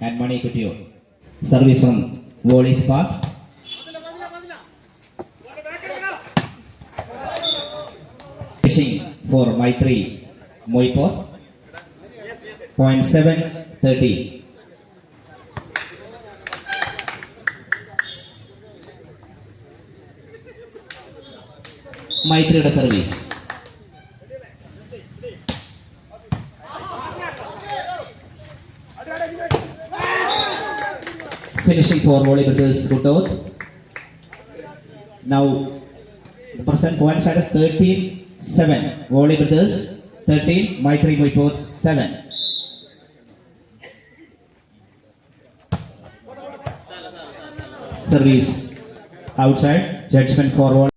and Mani Couture. Service from volley Spark. Fishing for Maitri Moipot. Point seven thirty. മൈത്രിയുടെ service finishing for volley brothers Kutot. Now the present point status 13 7. Volley brothers 13, Maitri Moipot 7. Service outside, judgment for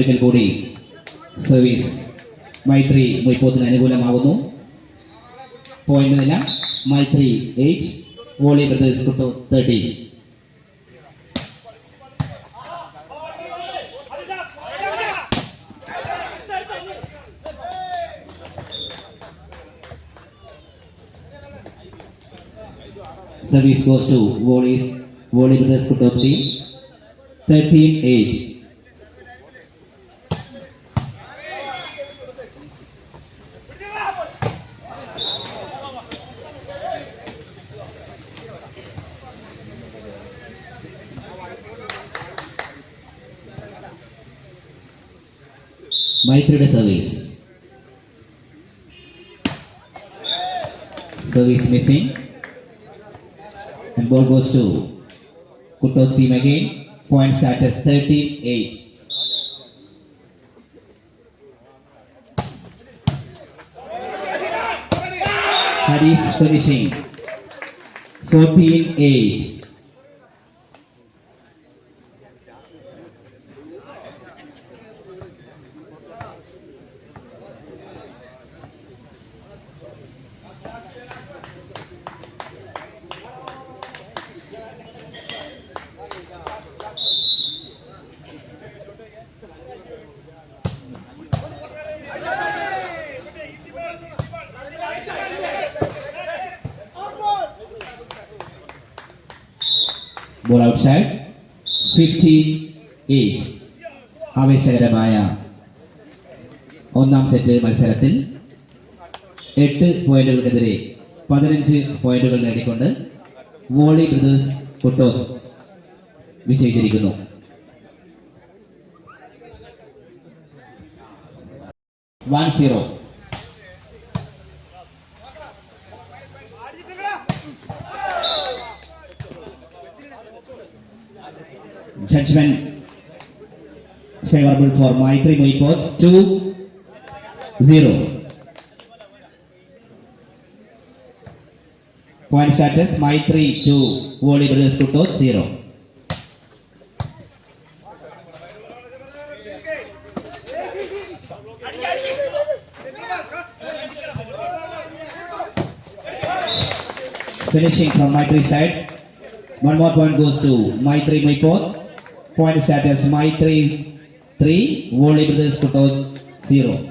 ഒരിക്കൽ കൂടി service മൈത്രി മുയ്പോത്തിന് അനുകൂലമാകുന്നു point നില Maithri eight Volley Brothers Kuttoor thirteen service goes to Wallis, Wally Brothers Football Team, 13-8. മൈത്രിയുടെ service service missing and ball goes to Kutto team again point status 13-8 Haris finishing 14-8 Ball outside fifteen eight ആവേശകരമായ ഒന്നാം set മത്സരത്തിൽ എട്ട് പോയിന്റുകൾക്കെതിരെ പതിനഞ്ച് പോയിന്റുകൾ നേടിക്കൊണ്ട് volley brothers കുട്ടോ വിജയിച്ചിരിക്കുന്നു. One zero judgment favorable for Maitri Moipot 2 0. Point status Maitri 2, Volley Brothers Kutot 0. Finishing from Maitri side. One more point goes to Maitri points that is my 3 3 Volley Brothers to town 0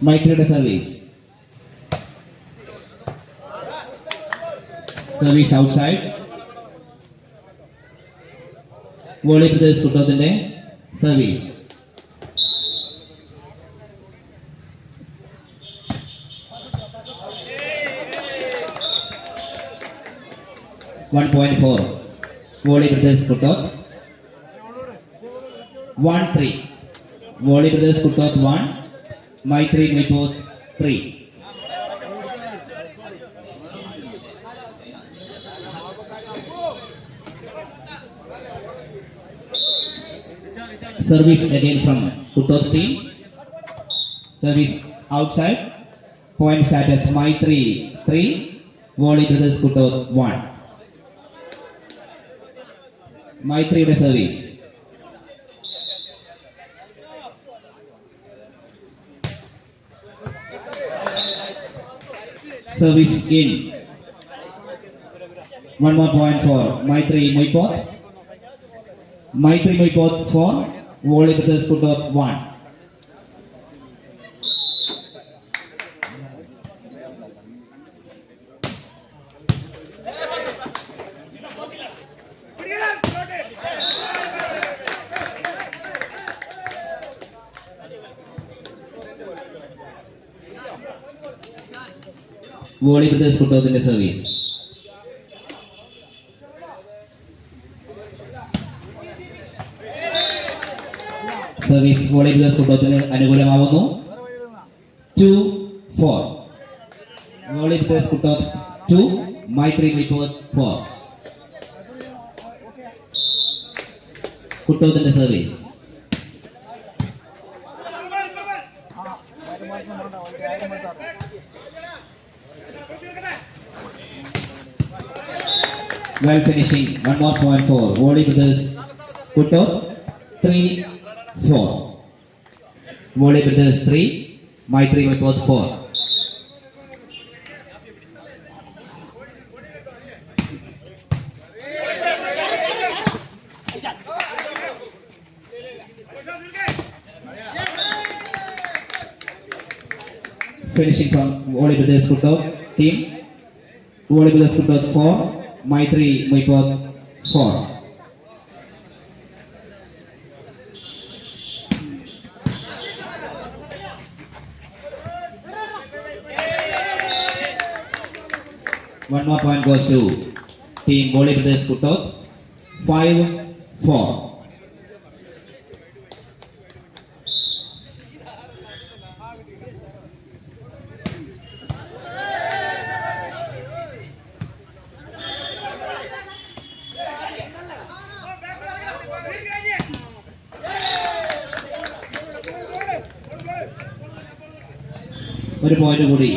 my 3 service. Service outside. Volley Brothers to town service. One point four. Volley Brothers Kuttoth one three Volley Brothers Kuttoth one Maitri Mipoth three service again from Kutot team. Service outside. Point status Maitri 3, Volley Brothers Kutot 1. മൈത്രിയുടെ service service in One more point for Maitri Muipot. Maitri Muipot four, Volley Brothers Kutot one. Volley brothers കുട്ടോത്തിന്റെ service service volley brothers കുട്ടോത്തിന് അനുകൂലമാവുന്നു two four Volley Brothers Kutto two Maitri Maippo four കുട്ടോത്തിന്റെ service Well finishing. One more point for Volley Brothers. Kutto. Three, four. Volley Brothers three. Maitri Mipot four. Finishing from Volley Brothers Kutto team. Volley Brothers Kutto four. Maitri Maipat four One more point goes to team Bolivia Skutot. Five, four. Point കൂടി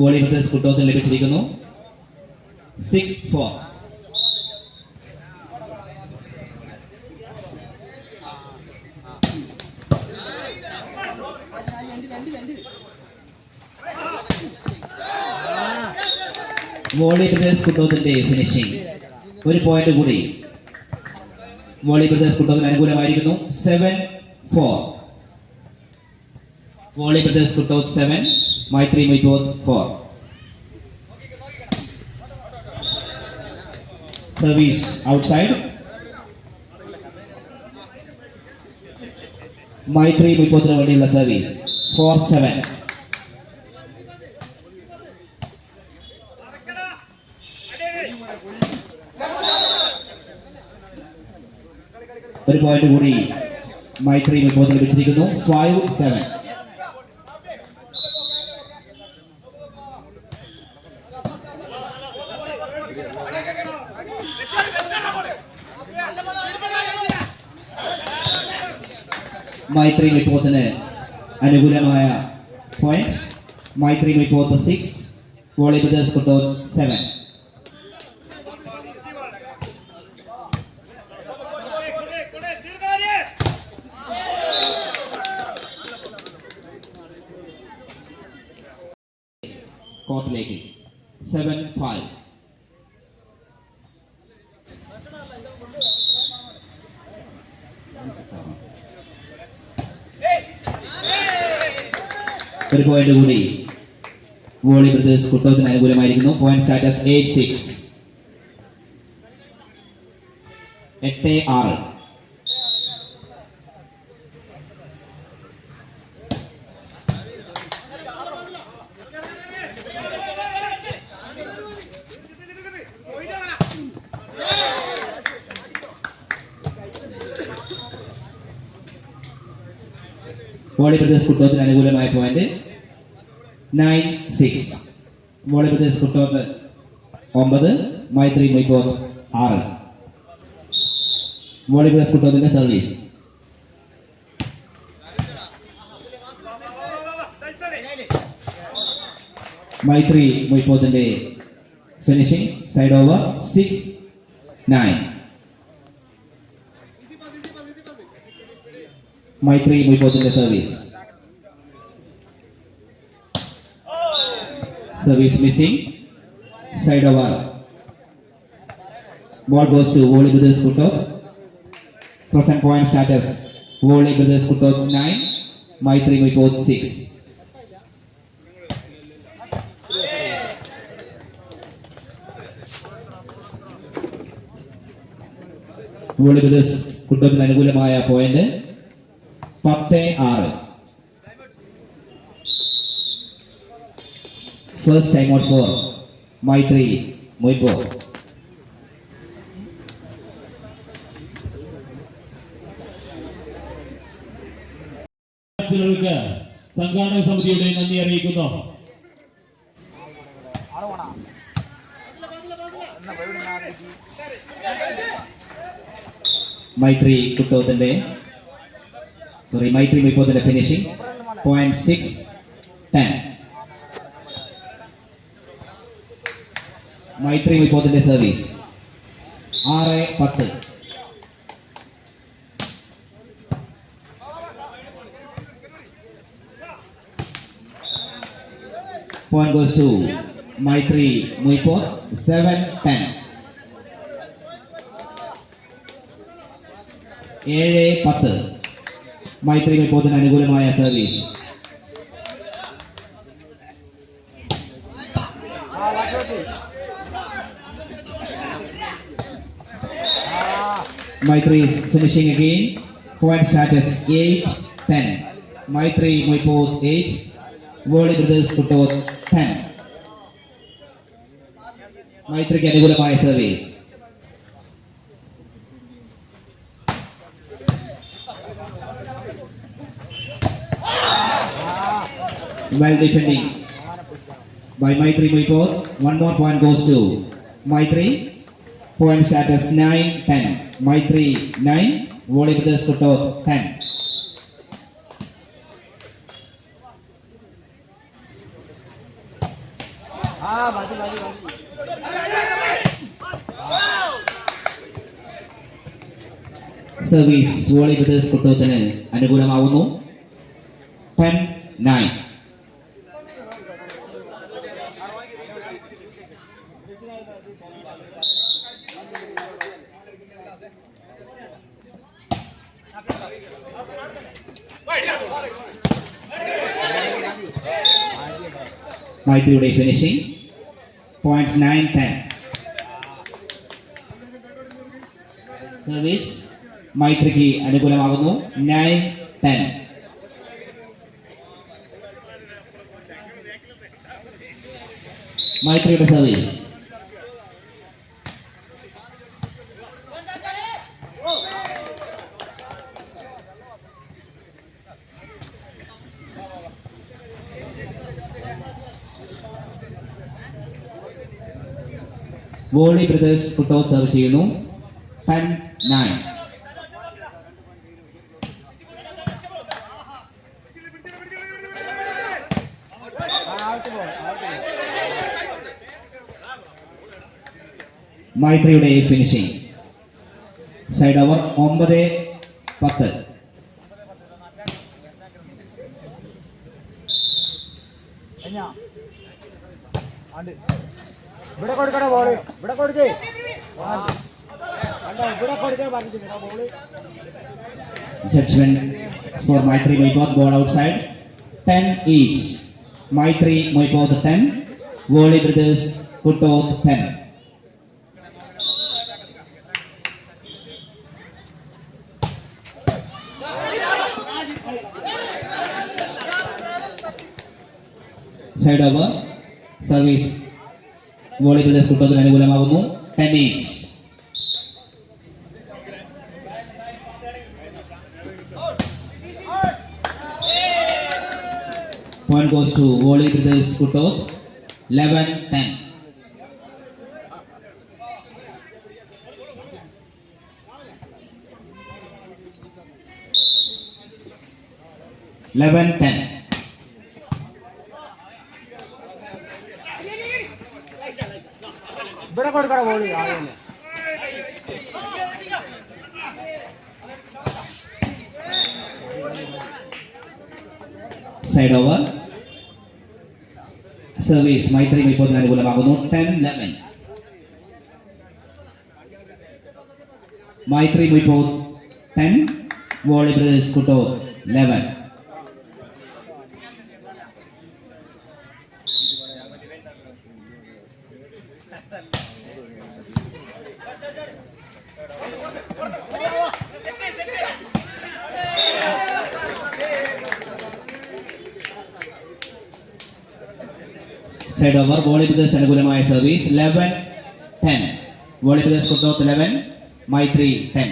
Volley ഇൻട്രസ് കുട്ടോത്തിന് ലഭിച്ചിരിക്കുന്നു. Six four volley brothers കുട്ടോത്തിന്റെ finishing ഒരു point കൂടി volley brothers കുട്ടോത്തിന് അനുകൂലമായിരിക്കുന്നു. Seven four volley brothers Kuttoth seven Maitri Maitoth four service outside Maitri മുപ്പത്തിന് വേണ്ടിയുള്ള service for seven ഒരു പോയിന്റ് കൂടി മൈത്രി മുപ്പത്തിന് ലഭിച്ചിരിക്കുന്നു ഫൈവ് സെവൻ മൈത്രി മിപ്പോത്തിന് അനുകൂലമായ point Maitri Mippoth six volley brothers Kuttor seven കോർട്ടിലേക്ക് seven five ഒരു point കൂടി volley brothers കുട്ടോത്തിന് അനുകൂലമായിരിക്കുന്നു. Point status eight six എട്ട് ആറ്. വോളി ബ്രദേഴ്സ് കുട്ടോത്തിന് അനുകൂലമായ point nine six Volley Brothers Kuttoth ഒമ്പത് മൈത്രി മൊയ്പോ ആറ്. വോളി ബ്രദേഴ്സ് കുട്ടോത്തിന്റെ service Maitri മൊയ്പോത്തിന്റെ finishing side over six nine Maitri മൊയ്പോത്തിന്റെ service Service missing Side over. Ball goes to Volley Brothers Kuto. Present point status. Volley Brothers Kuto 9. Maitri Mipot 6. Volley brothers കുട്ടത്തിന് അനുകൂലമായ point പത്ത് ആറ് first time out four Maitri Moypo വിദ്യാർത്ഥികൾക്ക് സംഘാടക സമിതിയുടെ നന്ദി അറിയിക്കുന്നു മൈത്രി കുട്ടോത്തിന്റെ sorry മൈത്രി മൊയ്പോത്തിന്റെ finishing point six ten Maitri മൊയ്പോത്തിന്റെ service ആറ് പത്ത്. Point goes to Maitri Muipot, 7 10. ഏഴ് പത്ത്. മൈത്രി മുപ്പതിന് അനുകൂലമായ service Maitri is finishing again. Point status 8 10. Maitri Muipod 8. Worley Brothers Putod 10. Maitriக்கு அனுகூலமாய service well defending by Maitri Muipod. One more point goes to Maitri. Point status 9 10. Maitri 9, volley with the shutout 10. Ah, baju, baju, baju. Service volley with the shutout 10. Anugulamavuno 10 9. യുടെ finishing point nine ten service മൈത്രിക്ക് അനുകൂലമാകുന്നു. Nine ten മൈത്രിയുടെ service Volley Brothers Kutto serve ചെയ്യുന്നു. Ten nine. മൈത്രിയുടെ finishing side over ഒമ്പത് പത്ത്. ಬಿಡಕೋಡ್ ಕಡೆ ಬೌಳಿ ಬಿಡಕೋಡ್ಗೆ Judgment for Maitri Moipod ball outside 10 each Maitri Moipod 10 Worley Brothers Kutod 10 side over service volley brothers കുട്ടോത്തിന് അനുകൂലമാകുന്നു 10 each Point goes to Volley Brothers Kuto. 11 10. Eleven ten. Support కూడా పోడు ఆగండి side over service ಮೈತ್ರಿ ಇಪ್ಪತ್ನಾಲ್ಕು ಗುಲಮಾಗುವುದು ten eleven Maitri ಇಪ್ಪತ್ತು ten Volley Brothers Kutto eleven side over volley brothers അനുകൂലമായ service eleven ten volley brothers Kutto eleven Maitri ten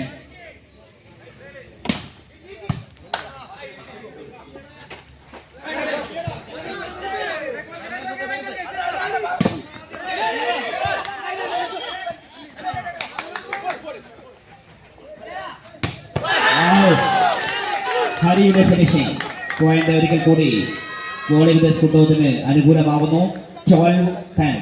ഹരിയുടെ finishing point ഒരിക്കൽ കൂടി. വോളിയുടെ സ്കുട്ടോത്തിന് അനുകൂലമാകുന്നു ട്വൽവ് ടെൻ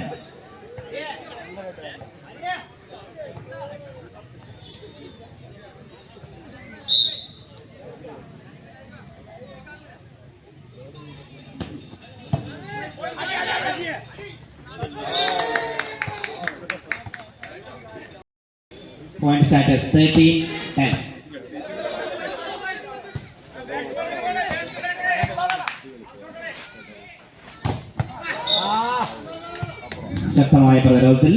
ശക്തമായ പ്രതിരോധത്തിൽ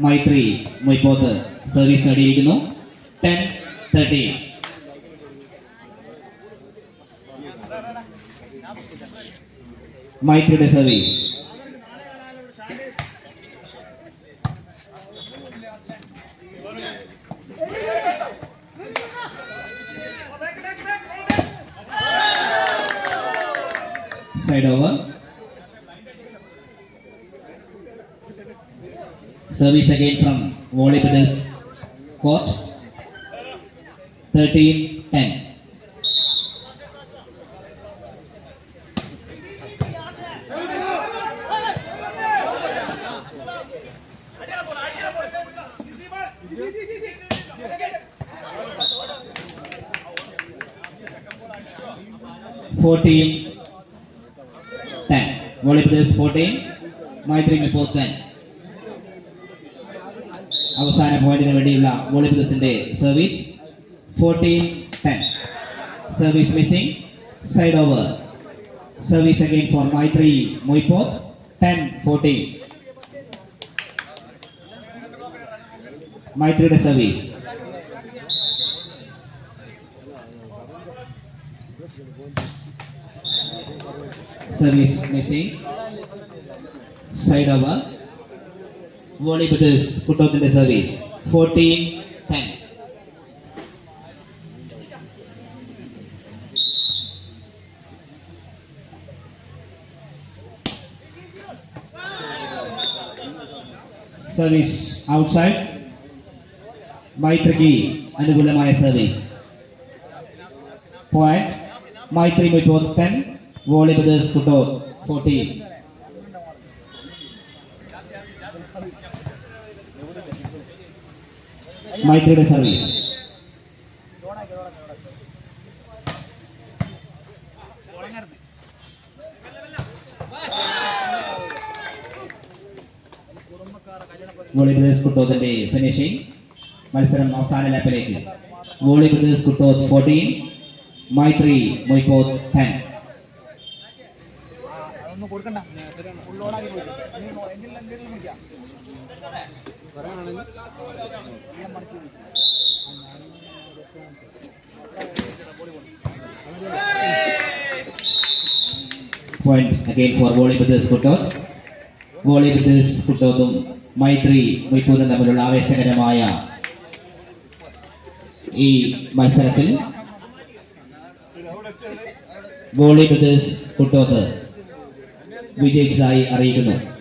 മൈത്രി മൊയ്പോത്ത് സർവീസ് നേടിയിരിക്കുന്നു. Ten thirteen മൈത്രിയുടെ service side over Service again from volley brothers court. 13-10. Fourteen, ten. Volley players fourteen. My three, my four, ten. അവസാന പോയിന്റിന് വേണ്ടിയുള്ള വോളിബിദസിന്റെ service fourteen ten service missing side over service again four Maitri Moypoth ten fourteen മൈത്രിയുടെ service service missing side over volley brothers കുട്ടോത്തിന്റെ service fourteen ten service outside മൈത്രിക്ക് അനുകൂലമായ service point മൈത്രി മുപ്പത് ten volley brothers Kutto fourteen മൈത്രിയുടെ service. Volley brothers കുട്ടോത്തിന്റെ finishing മത്സരം അവസാന ലാപ്പിലേക്ക് Volley Brothers Kuttoth fourteen Maitri Moipoth ten അതൊന്നും കൊടുക്കണ്ട. വിളിക്കാം point again four Volley Brothers Kuttoth Volley Brothers കുട്ടോത്തും മൈത്രി മൊയ്പൂരും തമ്മിലുള്ള ആവേശകരമായ ഈ മത്സരത്തിൽ വോളി ബ്രദേഴ്സ് കുട്ടോത്ത് വിജയിച്ചതായി അറിയിക്കുന്നു.